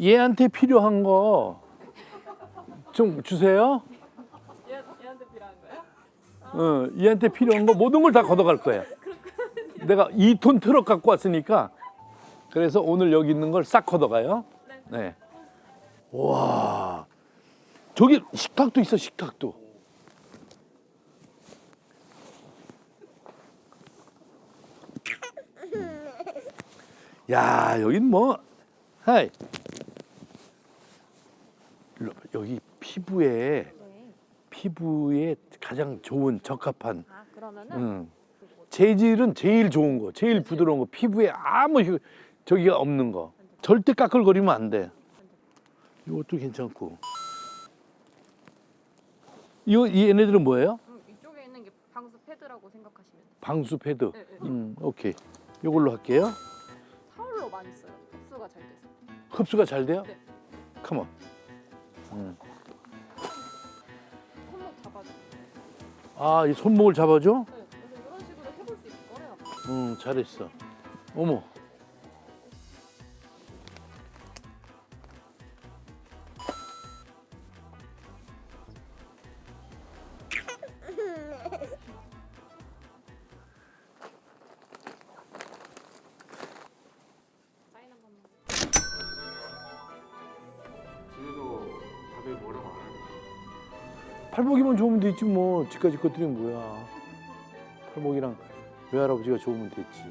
얘한테 필요한 거 좀 주세요. 얘, 얘한테 필요한 거예요? 어, 얘한테 필요한 거 모든 걸 다 걷어갈 거야. 내가 2톤 트럭 갖고 왔으니까 그래서 오늘 여기 있는 걸 싹 걷어가요. 네. 와. 저기 식탁도 있어, 식탁도. 야, 여긴 뭐 하이. 여기 피부에 네. 피부에 가장 좋은 적합한 아 그러면은 음. 재질은 제일 좋은 거, 제일 부드러운 거, 피부에 아무 휴- 저기가 없는 거. 절대 까끌거리면 안 돼. 이것도 괜찮고. 이거 이 얘네들은 뭐예요? 음, 이쪽에 있는 게 방수 패드라고 생각하시면 돼요. 방수 패드. 네, 네. 음, 오케이. 이걸로 할게요. 타올로 많이 써요. 흡수가 잘 돼서. 흡수가 잘 돼요? 네. 컴온. 음. 손목 잡아줘. 아, 이 손목을 잡아줘? 네. 그래서 이런 식으로 해볼 수 있을 거예요. 응, 잘했어. 어머. 팔복이만 좋으면 되지 뭐. 집까지 것들이 뭐야. 팔복이랑 외할아버지가 좋으면 됐지.